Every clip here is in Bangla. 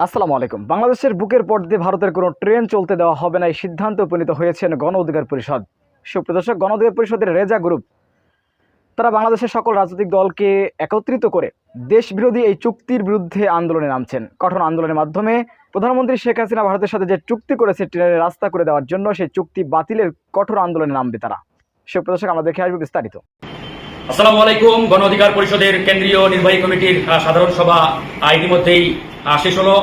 আসসালামু আলাইকুম। বাংলাদেশের বুকের পথ দিয়ে ভারতের কোনো ট্রেন চলতে দেওয়া হবে না, এই সিদ্ধান্তে উপনীত হয়েছেন গণ অধিকার পরিষদ। সুপ্রদর্শক গণ অধিকার পরিষদের রেজা গ্রুপ, তারা বাংলাদেশের সকল রাজনৈতিক দলকে একত্রিত করে দেশবিরোধী এই চুক্তির বিরুদ্ধে আন্দোলনে নামছেন। কঠোর আন্দোলনের মাধ্যমে প্রধানমন্ত্রী শেখ হাসিনা ভারতের সাথে যে চুক্তি করেছে, ট্রেনের রাস্তা করে দেওয়ার জন্য সেই চুক্তি বাতিলের কঠোর আন্দোলনে নামবে তারা। সুপ্রদর্শক আমরা দেখে আসব বিস্তারিত। আসসালামু আলাইকুম। গণ অধিকার পরিষদের কেন্দ্রীয় নির্বাহী কমিটির সাধারণ সভা ইতিমধ্যেই আহ, শেষ হলো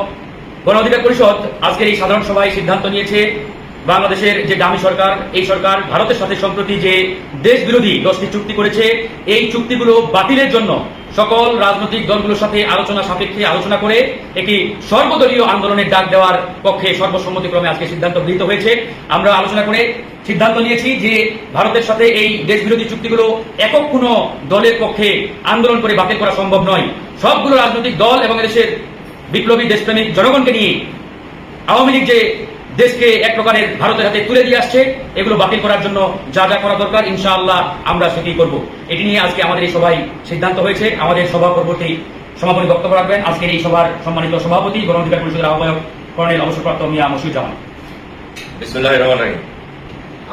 গণ অধিকার পরিষদ। আজকের এই সাধারণ সভায় সিদ্ধান্ত নিয়েছে বাংলাদেশের যে দামি সরকার এই সরকার ভারতের সাথে সম্প্রতি যে দেশ বিরোধী দশটি চুক্তি করেছে এই চুক্তিগুলো বাতিলের জন্য সকল রাজনৈতিক দলগুলোর সাথে আলোচনা সাপেক্ষে আলোচনা করে একটি সর্বদলীয় আন্দোলনের ডাক দেওয়ার পক্ষে সর্বসম্মতিক্রমে আজকে সিদ্ধান্ত গৃহীত হয়েছে। আমরা আলোচনা করে সিদ্ধান্ত নিয়েছি যে ভারতের সাথে এই দেশ বিরোধী চুক্তিগুলো একক কোনো দলের পক্ষে আন্দোলন করে বাতিল করা সম্ভব নয়। সবগুলো রাজনৈতিক দল এবং দেশের বিপ্লবী দেশপ্রেমিক জনগণকে নিয়ে আওয়ামী লীগ যে দেশকে এক প্রকারের ভারতের হাতে তুলে দিয়ে আসছে, এগুলো বাতিল করার জন্য যা যা করা দরকার, ইনশাআল্লাহ আমরা সেটি করব। এটি নিয়ে আজকে আমাদের এই সভায় সিদ্ধান্ত হয়েছে। আমাদের সভা পরবর্তী সমাপনী বক্তব্য রাখবেন। আজকের এই সভার সম্মানিত সভাপতি, গণ অধিকার পরিষদের আহ্বায়ক কর্নেল অবসরপ্রাপ্ত মিয়া মসিউজ্জামান রহমান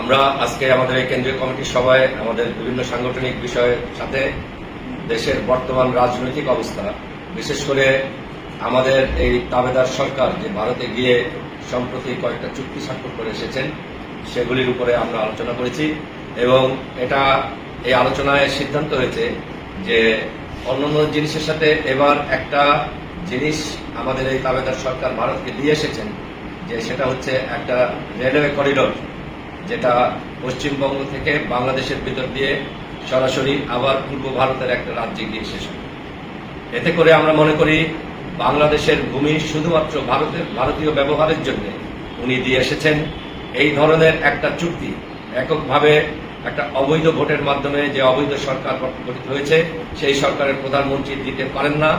আমরা আজকে আমাদের এই কেন্দ্রীয় কমিটির সভায় আমাদের বিভিন্ন সাংগঠনিক বিষয়ের সাথে দেশের বর্তমান রাজনৈতিক অবস্থা, বিশেষ করে আমাদের এই তাবেদার সরকার যে ভারতে গিয়ে সম্প্রতি কয়েকটা চুক্তি স্বাক্ষর করে এসেছেন, সেগুলির উপরে আমরা আলোচনা করেছি এবং এটা এই আলোচনায় সিদ্ধান্ত হয়েছে যে অন্যান্য জিনিসের সাথে এবার একটা জিনিস আমাদের এই তাবেদার সরকার ভারতকে দিয়ে এসেছেন, যে সেটা হচ্ছে একটা রেলওয়ে করিডোর, যেটা পশ্চিমবঙ্গ থেকে বাংলাদেশের ভিতর দিয়ে সরাসরি আবার পূর্ব ভারতের একটা রাজ্যে গিয়ে শেষ এতে করে আমরা মনে করি বাংলাদেশের ভূমি শুধুমাত্র ভারতের ভারতীয় ব্যবহারের জন্য। উনি দিয়ে এসেছেন এই ধরনের একটা চুক্তি, এককভাবে একটা অবৈধ ভোটের মাধ্যমে যে অবৈধ সরকার গঠিত হয়েছে, সেই সরকারের প্রধানমন্ত্রী দিতে পারেন না।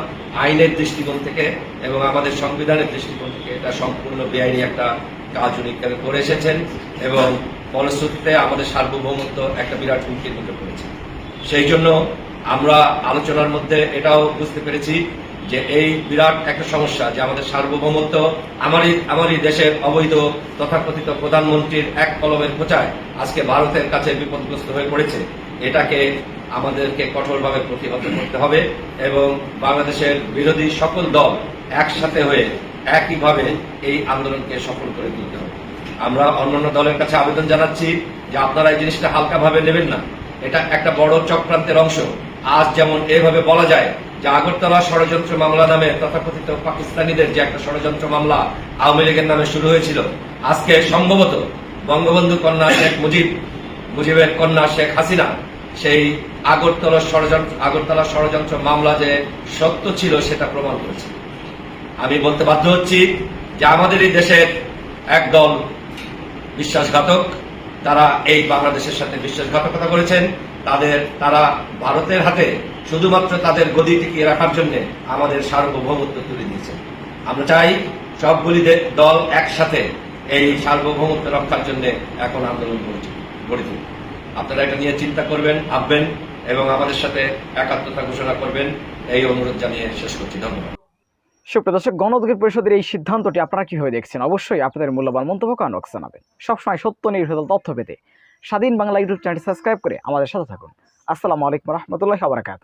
আইনের দৃষ্টিকোণ থেকে এবং আমাদের সংবিধানের দৃষ্টিকোণ থেকে এটা সম্পূর্ণ বেআইনি একটা কাজ উনি করে এসেছেন এবং ফলশ্রুতিতে আমাদের সার্বভৌমত্ব একটা বিরাট হুমকির মুখে পড়েছে। সেই জন্য আমরা আলোচনার মধ্যে এটাও বুঝতে পেরেছি যে এই বিরাট একটা সমস্যা যে আমাদের সার্বভৌমত্ব আমারই আমারই দেশের অবৈধ তথাকথিত প্রধানমন্ত্রীর এক কলমের খোঁচায় আজকে ভারতের কাছে বিপদগ্রস্ত হয়ে পড়েছে। এটাকে আমাদেরকে কঠোরভাবে প্রতিহত করতে হবে এবং বাংলাদেশের বিরোধী সকল দল একসাথে হয়ে একইভাবে এই আন্দোলনকে সফল করে তুলতে হবে। আমরা অন্যান্য দলের কাছে আবেদন জানাচ্ছি যে আপনারা এই জিনিসটা হালকাভাবে নেবেন না। এটা একটা বড় চক্রান্তের অংশ। আজ যেমন এভাবে বলা যায় যে আগরতলা ষড়যন্ত্র মামলা নামে তথাকথিত পাকিস্তানিদের যে একটা ষড়যন্ত্র মামলা আওয়ামী লীগের নামে শুরু হয়েছিল। আজকে সম্ভবত বঙ্গবন্ধু কন্যা শেখ মুজিব, মুজিবের কন্যা শেখ হাসিনা সেই আগরতলা ষড়যন্ত্র আগরতলা ষড়যন্ত্র মামলা যে সত্য ছিল সেটা প্রমাণ করেছে। আমি বলতে বাধ্য হচ্ছি যে আমাদের এই দেশের একদল বিশ্বাসঘাতক, তারা এই বাংলাদেশের সাথে বিশ্বাসঘাতকতা করেছেন। তাদের, তারা ভারতের হাতে শুধুমাত্র তাদের গদি টিকিয়ে রাখার জন্য আমাদের সার্বভৌমত্ব তুলে দিয়েছেন আমরা চাই সবগুলি দল একসাথে এই সার্বভৌমত্ব রক্ষার জন্য এখন আন্দোলন গড়ে আপনারা এটা নিয়ে চিন্তা করবেন, ভাববেন এবং আমাদের সাথে একাত্মতা ঘোষণা করবেন। এই অনুরোধ জানিয়ে শেষ করছি। ধন্যবাদ। গণ অধিকার পরিষদের এই সিদ্ধান্তটি আপনারা কীভাবে দেখছেন? অবশ্যই আপনাদের মূল্যবান মন্তব্য জানাবেন। সবসময় সত্য নির্ভেজাল তথ্য পেতে স্বাধীন বাংলা ইউটিউব চ্যানেল সাবস্ক্রাইব করে আমাদের সাথে থাকুন। আসসালামু আলাইকুম রহমতুল্লাহ আবরাকাত